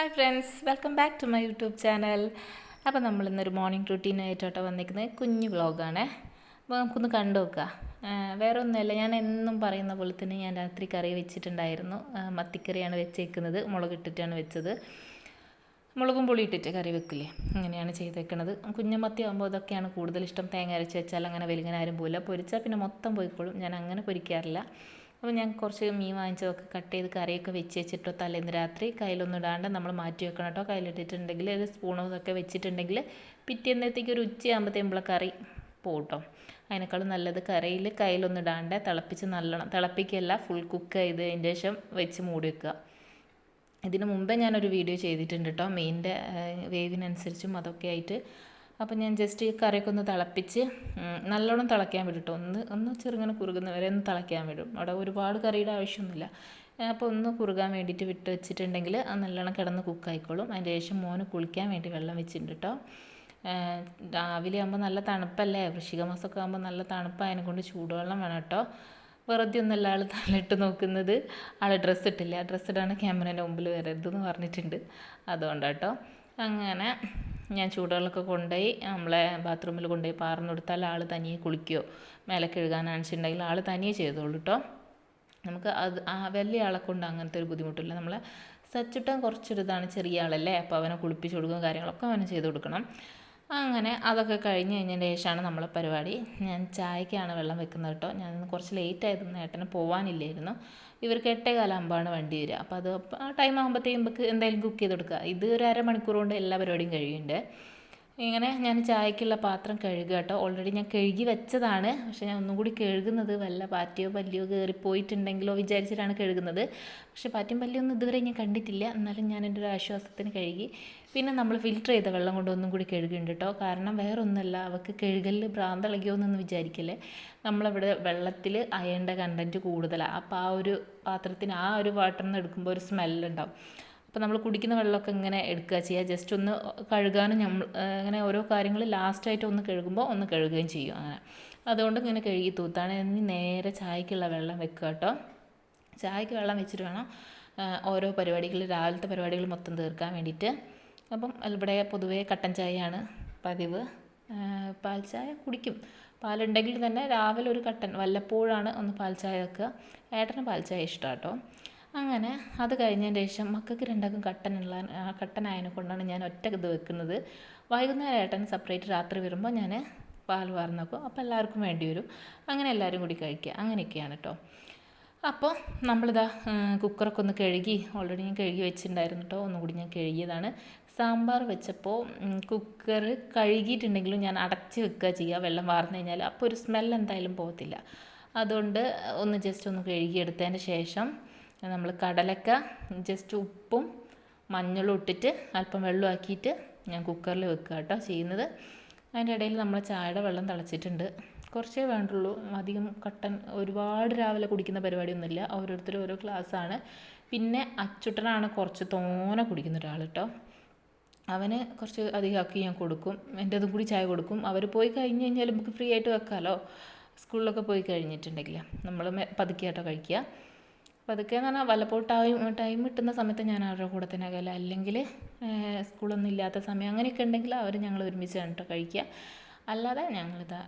Hi friends welcome back to my YouTube channel അപ്പോൾ നമ്മൾ ഇന്നൊരു മോർണിംഗ് റുട്ടീനായിട്ടോട്ടോ വന്നിരിക്കുന്നത്. കുഞ്ഞു വ്ളോഗാണ് അപ്പോൾ നമുക്കൊന്ന് കണ്ടു നോക്കുക വേറെ ഒന്നുമല്ല ഞാൻ എന്നും പറയുന്ന പോലെ തന്നെ ഞാൻ രാത്രി കറി വെച്ചിട്ടുണ്ടായിരുന്നു. മത്തിക്കറിയാണ് വെച്ചേക്കുന്നത്. മുളകിട്ടിട്ടാണ് വെച്ചത്. മുളകും പൊളി ഇട്ടിട്ട് കറി വെക്കില്ലേ? അങ്ങനെയാണ് ചെയ്തേക്കണത്. കുഞ്ഞമത്തി ആകുമ്പോൾ അതൊക്കെയാണ് കൂടുതൽ ഇഷ്ടം. തേങ്ങ അരച്ച് വെച്ചാൽ അങ്ങനെ വലിങ്ങനെ ആരും പോയില്ല പൊരിച്ചാൽ പിന്നെ മൊത്തം പോയിക്കോളും. ഞാൻ അങ്ങനെ പൊരിക്കാറില്ല. അപ്പോൾ ഞാൻ കുറച്ച് മീൻ വാങ്ങിച്ചതൊക്കെ കട്ട് ചെയ്ത് കറിയൊക്കെ വെച്ച് വെച്ചിട്ടോ തലേന്ന് രാത്രി കയ്യിലൊന്നും ഇടാണ്ട് നമ്മൾ മാറ്റി വെക്കണം കേട്ടോ. കയ്യിലിട്ടിട്ടുണ്ടെങ്കിൽ ഒരു സ്പൂണോ ഇതൊക്കെ വെച്ചിട്ടുണ്ടെങ്കിൽ പിറ്റേന്നത്തേക്ക് ഒരു ഉച്ചയാകുമ്പോഴത്തേക്കുള്ള കറി പോട്ടോ അതിനേക്കാളും നല്ലത് കറിയിൽ കയ്യിലൊന്നും ഇടാണ്ട് തിളപ്പിച്ച് നല്ലോണം തിളപ്പിക്കല്ല ഫുൾ കുക്ക് ചെയ്ത് അതിന്റെ ശേഷം വെച്ച് മൂടി വെക്കുക. ഇതിനു മുമ്പേ ഞാനൊരു വീഡിയോ ചെയ്തിട്ടുണ്ട് കേട്ടോ. മീനിന്റെ വേവിനനുസരിച്ചും അതൊക്കെ ആയിട്ട് അപ്പോൾ ഞാൻ ജസ്റ്റ് ഈ കറിയൊക്കെ ഒന്ന് തിളപ്പിച്ച് നല്ലോണം തിളയ്ക്കാൻ വിടും ഒന്ന് ഒന്ന് ചെറുങ്ങനെ കുറുകുന്ന വരെ ഒന്ന് തിളയ്ക്കാൻ വിടും. അവിടെ ഒരുപാട് കറിയുടെ ആവശ്യമൊന്നുമില്ല. അപ്പോൾ ഒന്ന് കുറുകാൻ വേണ്ടിയിട്ട് വിട്ട് വെച്ചിട്ടുണ്ടെങ്കിൽ അത് നല്ലോണം കിടന്ന് കുക്കായിക്കോളും അതിന്റെ ശേഷം മോന് കുളിക്കാൻ വേണ്ടി വെള്ളം വെച്ചിട്ടുണ്ട് കേട്ടോ രാവിലെ ആകുമ്പോൾ നല്ല തണുപ്പല്ലേ? വൃശ്ചിക മാസമൊക്കെ ആകുമ്പോൾ നല്ല തണുപ്പായതിനെ കൊണ്ട് ചൂടുവെള്ളം വേണം കേട്ടോ വെറുതെ ഒന്നല്ല ആൾ തലയിട്ട് നോക്കുന്നത്. ആൾ ഡ്രസ്സ് ഇട്ടില്ല. ഡ്രസ്സ് ഇടാണ് ക്യാമറേന്റെ മുമ്പിൽ വരരുതെന്ന് പറഞ്ഞിട്ടുണ്ട്. അതുകൊണ്ടാട്ടോ അങ്ങനെ ഞാൻ ചൂടുവെള്ളമൊക്കെ കൊണ്ടുപോയി നമ്മളെ ബാത്റൂമിൽ കൊണ്ടുപോയി പാർന്നു കൊടുത്താൽ ആൾ തനിയെ കുളിക്കുകയോ മേലെ കഴുകാനാണെന്നുണ്ടെങ്കിൽ ആൾ തനിയെ ചെയ്തോളൂ കേട്ടോ നമുക്ക് അത് ആ വലിയ ആളെ കൊണ്ട് അങ്ങനത്തെ ഒരു ബുദ്ധിമുട്ടില്ല. നമ്മളെ സച്ചുട്ടൻ കുറച്ചൊരു ഇതാണ് ചെറിയ ആളല്ലേ? അപ്പോൾ അവനെ കുളിപ്പിച്ച് കൊടുക്കുകയും കാര്യങ്ങളൊക്കെ അവന് ചെയ്ത് കൊടുക്കണം. അങ്ങനെ അതൊക്കെ കഴിഞ്ഞ് കഴിഞ്ഞതിന് ശേഷമാണ് നമ്മളെ പരിപാടി. ഞാൻ ചായക്കാണ് വെള്ളം വെക്കുന്നത് കേട്ടോ. ഞാൻ കുറച്ച് ലേറ്റ് ആയിരുന്നു. ഏട്ടന് പോകാനില്ലായിരുന്നു ഇവർക്ക് എട്ടേ കാലാകുമ്പോഴാണ് വണ്ടി വരിക. അപ്പോൾ അത് ആ ടൈം ആകുമ്പോഴത്തേക്കും എന്തായാലും കുക്ക് ചെയ്ത് കൊടുക്കുക ഇത് ഒരു അരമണിക്കൂർ കൊണ്ട് എല്ലാ പരിപാടിയും കഴിയുന്നുണ്ട്. ഇങ്ങനെ ഞാൻ ചായക്കുള്ള പാത്രം കഴുകുക കേട്ടോ. ഓൾറെഡി ഞാൻ കഴുകി വെച്ചതാണ്. പക്ഷേ ഞാൻ ഒന്നും കൂടി കഴുകുന്നത് വല്ല പാറ്റിയോ പല്ലിയോ കയറിപ്പോയിട്ടുണ്ടെങ്കിലോ വിചാരിച്ചിട്ടാണ് കഴുകുന്നത്. പക്ഷേ പാറ്റിയും പല്ലിയൊന്നും ഇതുവരെ ഞാൻ കണ്ടിട്ടില്ല. എന്നാലും ഞാൻ എന്റെ ഒരു ആശ്വാസത്തിന് കഴുകി. പിന്നെ നമ്മൾ ഫിൽറ്റർ ചെയ്ത വെള്ളം കൊണ്ട് ഒന്നും കൂടി കഴുകുന്നുണ്ട് കേട്ടോ. കാരണം വേറൊന്നുമല്ല അവർക്ക് കഴുകലിൽ ഭ്രാന്തളകിയോ എന്നൊന്നും വിചാരിക്കല്ലേ. നമ്മളിവിടെ വെള്ളത്തിൽ അയേണ്ട കണ്ടന്റ് കൂടുതലാണ് അപ്പോൾ ആ ഒരു പാത്രത്തിന് ആ ഒരു വാട്ടറിൽ നിന്ന് എടുക്കുമ്പോൾ ഒരു സ്മെല്ലുണ്ടാവും അപ്പോൾ നമ്മൾ കുടിക്കുന്ന വെള്ളമൊക്കെ ഇങ്ങനെ എടുക്കുക ചെയ്യുക. ജസ്റ്റ് ഒന്ന് കഴുകാനും നമ്മൾ അങ്ങനെ ഓരോ കാര്യങ്ങൾ ലാസ്റ്റായിട്ട് ഒന്ന് കഴുകുമ്പോൾ ഒന്ന് കഴുകുകയും ചെയ്യും അങ്ങനെ. അതുകൊണ്ട് ഇങ്ങനെ കഴുകി തൂത്താണ്. ഇനി നേരെ ചായക്കുള്ള വെള്ളം വെക്കുക കേട്ടോ. ചായക്ക് വെള്ളം വെച്ചിട്ട് വേണം ഓരോ പരിപാടികൾ രാവിലത്തെ പരിപാടികൾ മൊത്തം തീർക്കാൻ വേണ്ടിയിട്ട്. അപ്പം ഇവിടെ പൊതുവേ കട്ടൻ ചായയാണ് പതിവ്. പാൽ ചായ കുടിക്കും. പാലുണ്ടെങ്കിൽ തന്നെ രാവിലെ ഒരു കട്ടൻ വല്ലപ്പോഴാണ് ഒന്ന് പാൽ ചായ വെക്കുക. ഏട്ടന് പാൽ ചായ ഇഷ്ടമാണ് കേട്ടോ. അങ്ങനെ അത് കഴിഞ്ഞതിന് ശേഷം മക്കൾക്ക് രണ്ടാൾക്കും കട്ടനുള്ള കട്ടനായതിനെ കൊണ്ടാണ് ഞാൻ ഒറ്റ ഇത് വെക്കുന്നത്. വൈകുന്നേരം ഏട്ടൻ സെപ്പറേറ്റ് രാത്രി വരുമ്പോൾ ഞാൻ പാൽ വാർന്ന് വെക്കും അപ്പോൾ എല്ലാവർക്കും വേണ്ടി വരും. അങ്ങനെ എല്ലാവരും കൂടി കഴിക്കുക. അങ്ങനെയൊക്കെയാണ് കേട്ടോ അപ്പോൾ നമ്മളിതാ കുക്കറൊക്കെ ഒന്ന് കഴുകി ഓൾറെഡി ഞാൻ കഴുകി വെച്ചിട്ടുണ്ടായിരുന്നു കേട്ടോ ഒന്നുകൂടി ഞാൻ കഴുകിയതാണ്. സാമ്പാർ വെച്ചപ്പോൾ കുക്കർ കഴുകിയിട്ടുണ്ടെങ്കിലും ഞാൻ അടച്ച് വെക്കുക ചെയ്യുക. വെള്ളം വാർന്നു കഴിഞ്ഞാൽ അപ്പോൾ ഒരു സ്മെൽ എന്തായാലും പോകത്തില്ല. അതുകൊണ്ട് ഒന്ന് ജസ്റ്റ് ഒന്ന് കഴുകിയെടുത്തതിന് ശേഷം നമ്മൾ കടലക്ക ജസ്റ്റ് ഉപ്പും മഞ്ഞളും ഇട്ടിട്ട് അല്പം വെള്ളം വെള്ളമാക്കിയിട്ട് ഞാൻ കുക്കറിൽ വെക്കുക കേട്ടോ ചെയ്യുന്നത്. അതിന്റെ ഇടയിൽ നമ്മൾ ചായയുടെ വെള്ളം തിളച്ചിട്ടുണ്ട്. കുറച്ചേ വേണ്ടുള്ളൂ. അധികം കട്ടൻ ഒരുപാട് രാവിലെ കുടിക്കുന്ന പരിപാടിയൊന്നുമില്ല. ഓരോരുത്തർ ഓരോ ഗ്ലാസ്സാണ് പിന്നെ അച്ചുട്ടനാണ് കുറച്ച് തോനെ കുടിക്കുന്ന ഒരാൾ കേട്ടോ. അവന് കുറച്ച് അധികമാക്കി ഞാൻ കൊടുക്കും. എന്റെ അതും കൂടി ചായ കൊടുക്കും. അവർ പോയി കഴിഞ്ഞ് കഴിഞ്ഞാൽ നമുക്ക് ഫ്രീ ആയിട്ട് വെക്കാമല്ലോ സ്കൂളിലൊക്കെ പോയി കഴിഞ്ഞിട്ടുണ്ടെങ്കിൽ. നമ്മൾ പതുക്കെ കേട്ടോ കഴിക്കുക. പതുക്കെ എന്ന് പറഞ്ഞാൽ വല്ലപ്പോൾ ടൈം ടൈം കിട്ടുന്ന സമയത്ത് ഞാൻ അവരുടെ കൂടെ തന്നെ കഴിയില്ല അല്ലെങ്കിൽ സ്കൂളൊന്നും ഇല്ലാത്ത സമയം അങ്ങനെയൊക്കെ ഉണ്ടെങ്കിൽ അവർ ഞങ്ങൾ ഒരുമിച്ചാണ് കേട്ടോ കഴിക്കുക അല്ലാതെ ഞങ്ങളിതാ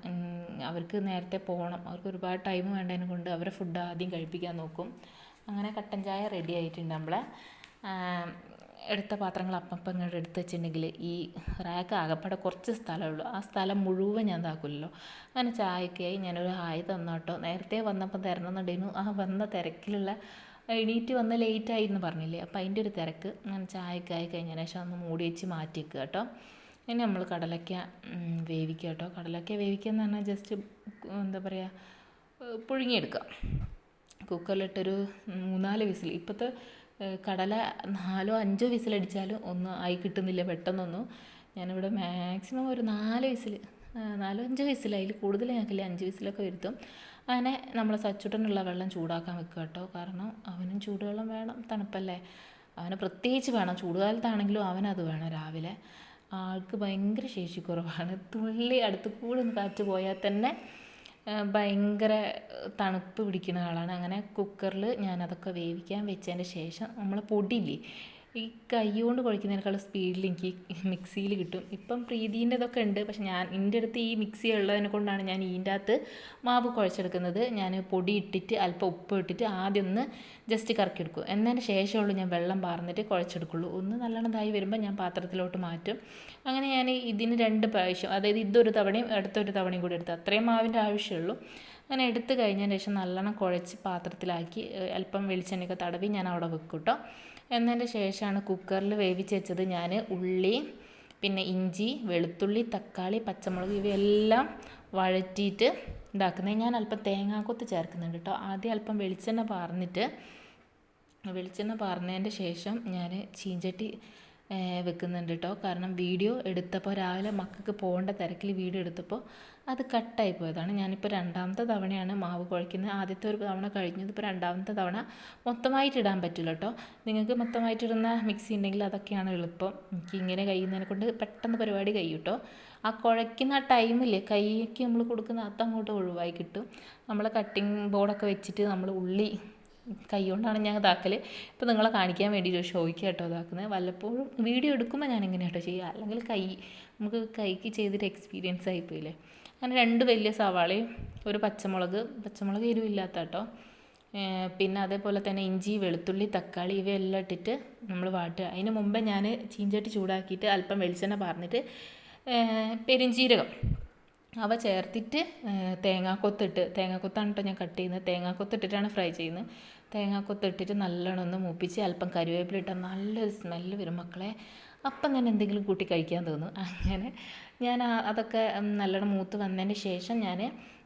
അവർക്ക് നേരത്തെ പോകണം അവർക്ക് ഒരുപാട് ടൈം വേണ്ടതിനെ കൊണ്ട് അവരെ ഫുഡ് ആദ്യം കഴിപ്പിക്കാൻ നോക്കും. അങ്ങനെ കട്ടൻ ചായ റെഡി ആയിട്ടുണ്ട് നമ്മളെ. എടുത്ത പാത്രങ്ങൾ അപ്പം ഇങ്ങോട്ട് എടുത്ത് വെച്ചിട്ടുണ്ടെങ്കിൽ ഈ റാക്ക് ആകപ്പാടെ കുറച്ച് സ്ഥലമേ ആ സ്ഥലം മുഴുവൻ ഞാൻ ഇതാക്കില്ലല്ലോ അങ്ങനെ ചായക്കായി ഞാനൊരു ഹായ് തന്നു കേട്ടോ നേരത്തെ വന്നപ്പോൾ തരണമെന്നുണ്ടായിരുന്നു ആ വന്ന തിരക്കിലുള്ള എണീറ്റ് വന്ന് ലേറ്റ് ആയി എന്ന് പറഞ്ഞില്ലേ. അപ്പം അതിന്റെ ഒരു തിരക്ക്. ഞാൻ ചായക്കായി കഴിഞ്ഞതിന് ശേഷം ഒന്ന് മൂടി വെച്ച് മാറ്റി വെക്കുക കേട്ടോ. ഇനി നമ്മൾ കടലക്ക വേവിക്കുക കേട്ടോ. കടലക്ക വേവിക്കുക എന്ന് പറഞ്ഞാൽ ജസ്റ്റ് എന്താ പറയുക പുഴുങ്ങിയെടുക്കുക. കുക്കറിലിട്ടൊരു മൂന്നാൽ വിസിൽ. ഇപ്പോഴത്തെ കടല നാലോ അഞ്ചോ വിസിലടിച്ചാലും ഒന്നും ആയി കിട്ടുന്നില്ല പെട്ടെന്നൊന്നും. ഞാനിവിടെ മാക്സിമം ഒരു നാല് വിസിൽ നാലോ അഞ്ചോ വിസിൽ അതിൽ കൂടുതൽ ഞങ്ങൾക്കില്ല അഞ്ച് വിസിലൊക്കെ വരുത്തും. അങ്ങനെ നമ്മൾ സച്ചുട്ടനുള്ള വെള്ളം ചൂടാക്കാൻ വെക്കുക കേട്ടോ. കാരണം അവനും ചൂടുവെള്ളം വേണം തണുപ്പല്ലേ. അവന് പ്രത്യേകിച്ച് വേണം ചൂടുകാലത്താണെങ്കിലും അവനത് വേണം രാവിലെ. ആൾക്ക് ഭയങ്കര ശേഷിക്കുറവാണ്. തുള്ളി അടുത്ത് കൂടെ കാറ്റ് പോയാൽ തന്നെ ഭയങ്കര തണുപ്പ് പിടിക്കുന്ന ആളാണ്. അങ്ങനെ കുക്കറിൽ ഞാനതൊക്കെ വേവിക്കാൻ വെച്ചതിന് ശേഷം നമ്മൾ പൊടിയില്ലേ ഈ കൈ കൊണ്ട് സ്പീഡിൽ എനിക്ക് മിക്സിയിൽ കിട്ടും. ഇപ്പം പ്രീതിന്റെതൊക്കെ ഉണ്ട്. പക്ഷെ ഞാൻ എന്റെ അടുത്ത് ഈ മിക്സി ഉള്ളതിനെ കൊണ്ടാണ് ഞാൻ ഇതിന്റെ അകത്ത് മാവ് കുഴച്ചെടുക്കുന്നത്. ഞാൻ പൊടി ഇട്ടിട്ട് അല്പം ഉപ്പ് ഇട്ടിട്ട് ആദ്യം ഒന്ന് ജസ്റ്റ് കറക്കിയെടുക്കും. എന്നതിന് ശേഷമുള്ളൂ ഞാൻ വെള്ളം പാർന്നിട്ട് കുഴച്ചെടുക്കുള്ളൂ. ഒന്ന് നല്ലോണം ഇതായി വരുമ്പോൾ ഞാൻ പാത്രത്തിലോട്ട് മാറ്റും. അങ്ങനെ ഞാൻ ഇതിന് രണ്ട് പ്രാവശ്യം അതായത് ഇതൊരു തവണയും അടുത്തൊരു തവണയും കൂടി എടുത്ത് അത്രയും മാവിന്റെ ആവശ്യമുള്ളൂ. അങ്ങനെ എടുത്തു കഴിഞ്ഞതിന് ശേഷം നല്ലോണം കുഴച്ച് പാത്രത്തിലാക്കി അല്പം വെളിച്ചെണ്ണയൊക്കെ തടവി ഞാൻ അവിടെ വെക്കും കേട്ടോ എന്നതിന്റെ ശേഷമാണ് കുക്കറിൽ വേവിച്ച് വെച്ചത് ഞാൻ ഉള്ളി പിന്നെ ഇഞ്ചി വെളുത്തുള്ളി തക്കാളി പച്ചമുളക് ഇവയെല്ലാം വഴറ്റിയിട്ട് ഇതാക്കുന്നത് ഞാൻ അല്പം തേങ്ങാക്കൊത്ത് ചേർക്കുന്നുണ്ട് കേട്ടോ. ആദ്യം അല്പം വെളിച്ചെണ്ണ പാർന്നിട്ട് വെളിച്ചെണ്ണ പാർന്നതിന്റെ ശേഷം ഞാൻ ചീഞ്ചട്ടി വെക്കുന്നുണ്ട് കേട്ടോ കാരണം വീഡിയോ എടുത്തപ്പോൾ രാവിലെ മക്കൾക്ക് പോകേണ്ട തിരക്കിൽ വീഡിയോ എടുത്തപ്പോൾ അത് കട്ടായി പോയതാണ്. ഞാനിപ്പോൾ രണ്ടാമത്തെ തവണയാണ് മാവ് കുഴയ്ക്കുന്നത്. ആദ്യത്തെ ഒരു തവണ കഴിഞ്ഞത് ഇപ്പോൾ രണ്ടാമത്തെ തവണ മൊത്തമായിട്ട് ഇടാൻ പറ്റില്ല കേട്ടോ നിങ്ങൾക്ക് മൊത്തമായിട്ട് ഇടുന്ന മിക്സി ഉണ്ടെങ്കിൽ അതൊക്കെയാണ് എളുപ്പം. എനിക്ക് ഇങ്ങനെ കഴിയുന്നതിനെ കൊണ്ട് പെട്ടെന്ന് പരിപാടി കഴിയും കേട്ടോ ആ കുഴയ്ക്കുന്ന ആ ടൈമിൽ കൈക്ക് നമ്മൾ കൊടുക്കുന്ന അതങ്ങോട്ട് ഒഴിവായി കിട്ടും. നമ്മൾ കട്ടിങ് ബോർഡൊക്കെ വെച്ചിട്ട് നമ്മൾ ഉള്ളി കൈ കൊണ്ടാണ് ഞാൻ ഇതാക്കൽ ഇപ്പോൾ നിങ്ങളെ കാണിക്കാൻ വേണ്ടിയിട്ട് ഷോയ്ക്ക് കേട്ടോ ഇതാക്കുന്നത് വല്ലപ്പോഴും വീഡിയോ എടുക്കുമ്പോൾ ഞാൻ എങ്ങനെ കേട്ടോ ചെയ്യുക. അല്ലെങ്കിൽ കൈ നമുക്ക് കൈക്ക് ചെയ്തിട്ട് എക്സ്പീരിയൻസ് ആയിപ്പോയില്ലേ അങ്ങനെ രണ്ട് വലിയ സവാളയും ഒരു പച്ചമുളക് പച്ചമുളക് എരിവില്ലാത്ത കേട്ടോ. പിന്നെ അതേപോലെ തന്നെ ഇഞ്ചി വെളുത്തുള്ളി തക്കാളി ഇവയെല്ലാം ഇട്ടിട്ട് നമ്മൾ വാട്ടുക. അതിന് മുമ്പേ ഞാൻ ചീഞ്ചട്ടി ചൂടാക്കിയിട്ട് അല്പം വെളിച്ചെണ്ണ പാർന്നിട്ട് പെരുംജീരകം അവ ചേർത്തിട്ട് തേങ്ങാക്കൊത്തിട്ട് തേങ്ങാക്കൊത്താണ് കേട്ടോ ഞാൻ കട്ട് ചെയ്യുന്നത്. തേങ്ങാക്കൊത്തിട്ടിട്ടാണ് ഫ്രൈ ചെയ്യുന്നത്. തേങ്ങാക്കൊത്തിട്ടിട്ട് നല്ലോണം ഒന്ന് മൂപ്പിച്ച് അല്പം കരുവേപ്പില ഇട്ടാൽ നല്ലൊരു സ്മെല്ല് വരും മക്കളെ. അപ്പം തന്നെ എന്തെങ്കിലും കൂട്ടി കഴിക്കാൻ തോന്നും. അങ്ങനെ ഞാൻ അതൊക്കെ നല്ലോണം മൂത്ത് വന്നതിന് ശേഷം ഞാൻ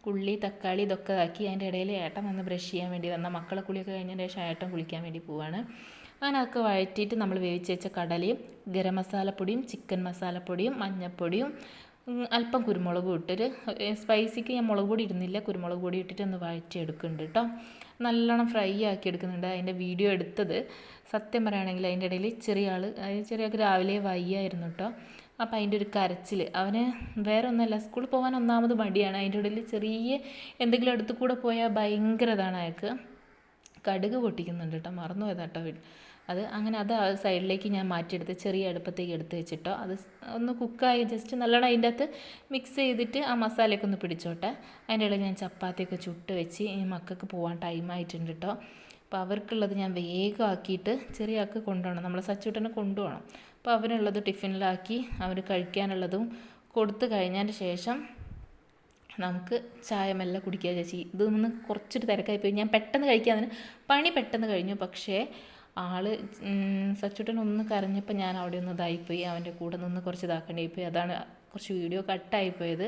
ഉള്ളി തക്കാളി ഇതൊക്കെ ആക്കി അതിന്റെ ഇടയിൽ ഏട്ടൻ വന്ന് ബ്രഷ് ചെയ്യാൻ വേണ്ടി വന്ന മക്കളെ കുളിയൊക്കെ കഴിഞ്ഞതിന് ശേഷം ഏട്ടൻ കുളിക്കാൻ വേണ്ടി പോവാണ്. അങ്ങനെ അതൊക്കെ വഴറ്റിയിട്ട് നമ്മൾ വേവിച്ച് വെച്ച കടലയും ഗരം മസാലപ്പൊടിയും ചിക്കൻ മസാലപ്പൊടിയും മഞ്ഞൾപ്പൊടിയും അല്പം കുരുമുളക് ഇട്ടൊരു സ്പൈസിക്ക് ഞാൻ മുളക് പൊടി ഇടുന്നില്ല. കുരുമുളക് പൊടി ഇട്ടിട്ട് ഒന്ന് വഴറ്റി എടുക്കുന്നുണ്ട് കേട്ടോ നല്ലോണം ഫ്രൈ ആക്കി എടുക്കുന്നുണ്ട് അതിന്റെ വീഡിയോ എടുത്തത്. സത്യം പറയുകയാണെങ്കിൽ അതിന്റെ ഇടയിൽ ചെറിയ ആൾ ചെറിയ രാവിലെ വയ്യായിരുന്നു കേട്ടോ അപ്പോൾ അതിന്റെ ഒരു കരച്ചിൽ അവന് വേറെ ഒന്നുമല്ല സ്കൂളിൽ പോകാൻ ഒന്നാമത് മടിയാണ്. അതിന്റെ ഇടയിൽ ചെറിയ എന്തെങ്കിലും അടുത്ത് കൂടെ പോയാൽ ഭയങ്കര ഇതാണ് അയാൾക്ക്. കടുക് പൊട്ടിക്കുന്നുണ്ട് കേട്ടോ മറന്നു പോയതാട്ടോ അത് അങ്ങനെ അത് സൈഡിലേക്ക് ഞാൻ മാറ്റിയെടുത്ത് ചെറിയ അടുപ്പത്തേക്ക് എടുത്ത് വെച്ചിട്ടോ. അത് ഒന്ന് കുക്കായി ജസ്റ്റ് നല്ലോണം അതിന്റെ അകത്ത് മിക്സ് ചെയ്തിട്ട് ആ മസാലയൊക്കെ ഒന്ന് പിടിച്ചോട്ടെ. അതിന്റെ ഇടയിൽ ഞാൻ ചപ്പാത്തിയൊക്കെ ചുട്ട് വെച്ച് ഈ മക്കൾക്ക് പോകാൻ ടൈം ആയിട്ടുണ്ട് കേട്ടോ അപ്പോൾ അവർക്കുള്ളത് ഞാൻ വേഗം ആക്കിയിട്ട് ചെറിയ ആൾക്ക് കൊണ്ടുപോകണം. നമ്മൾ സച്ചൂട്ടനെ കൊണ്ടുപോകണം. അപ്പോൾ അവനുള്ളത് ടിഫിനിലാക്കി അവർ കഴിക്കാനുള്ളതും കൊടുത്തു കഴിഞ്ഞതിന് ശേഷം നമുക്ക് ചായ മെല്ലെ കുടിക്കുക ചേച്ചി ഇതൊന്ന് കുറച്ചൊരു തിരക്കായിപ്പോയി. ഞാൻ പെട്ടെന്ന് കഴിക്കാൻ പണി പെട്ടെന്ന് കഴിഞ്ഞു. പക്ഷേ ആൾ സച്ചുട്ടൻ ഒന്ന് കരഞ്ഞപ്പോൾ ഞാൻ അവിടെ ഒന്ന് ഇതായിപ്പോയി. അവന്റെ കൂടെ നിന്ന് കുറച്ച് ഇതാക്കേണ്ടിപ്പോയി അതാണ് കുറച്ച് വീഡിയോ കട്ടായിപ്പോയത്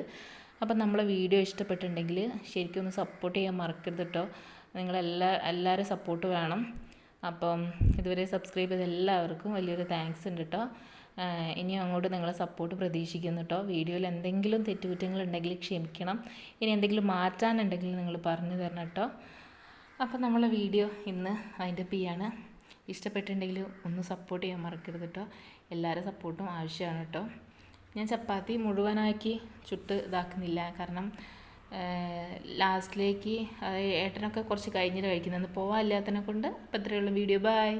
അപ്പം നമ്മളെ വീഡിയോ ഇഷ്ടപ്പെട്ടുണ്ടെങ്കിൽ ശരിക്കും ഒന്ന് സപ്പോർട്ട് ചെയ്യാൻ മറക്കരുത് കേട്ടോ നിങ്ങളെല്ലാ എല്ലാവരും സപ്പോർട്ട് വേണം. അപ്പം ഇതുവരെ സബ്സ്ക്രൈബ് ചെയ്ത എല്ലാവർക്കും വലിയൊരു താങ്ക്സ് ഉണ്ട് കേട്ടോ ഇനിയും അങ്ങോട്ട് നിങ്ങളെ സപ്പോർട്ട് പ്രതീക്ഷിക്കുന്നു കേട്ടോ വീഡിയോയിൽ എന്തെങ്കിലും തെറ്റുകുറ്റങ്ങൾ ഉണ്ടെങ്കിൽ ക്ഷമിക്കണം. ഇനി എന്തെങ്കിലും മാറ്റാനുണ്ടെങ്കിൽ നിങ്ങൾ പറഞ്ഞു തരണം കേട്ടോ അപ്പം നമ്മളെ വീഡിയോ ഇന്ന് അതിന്റെ ചെയ്യാണ്. ഇഷ്ടപ്പെട്ടിട്ടുണ്ടെങ്കിൽ ഒന്ന് സപ്പോർട്ട് ചെയ്യാൻ മറക്കരുത് കേട്ടോ എല്ലാവരും സപ്പോർട്ടും ആവശ്യമാണ് കേട്ടോ ഞാൻ ചപ്പാത്തി മുഴുവനാക്കി ചുട്ട് ഇതാക്കുന്നില്ല. കാരണം ലാസ്റ്റിലേക്ക് ഏട്ടനൊക്കെ കുറച്ച് കഴിഞ്ഞിട്ട് കഴിക്കുന്നത്. പോവാൻ ഇല്ലാത്തതിനെ കൊണ്ട് അപ്പോൾ ഇത്രയുള്ള വീഡിയോ ബൈ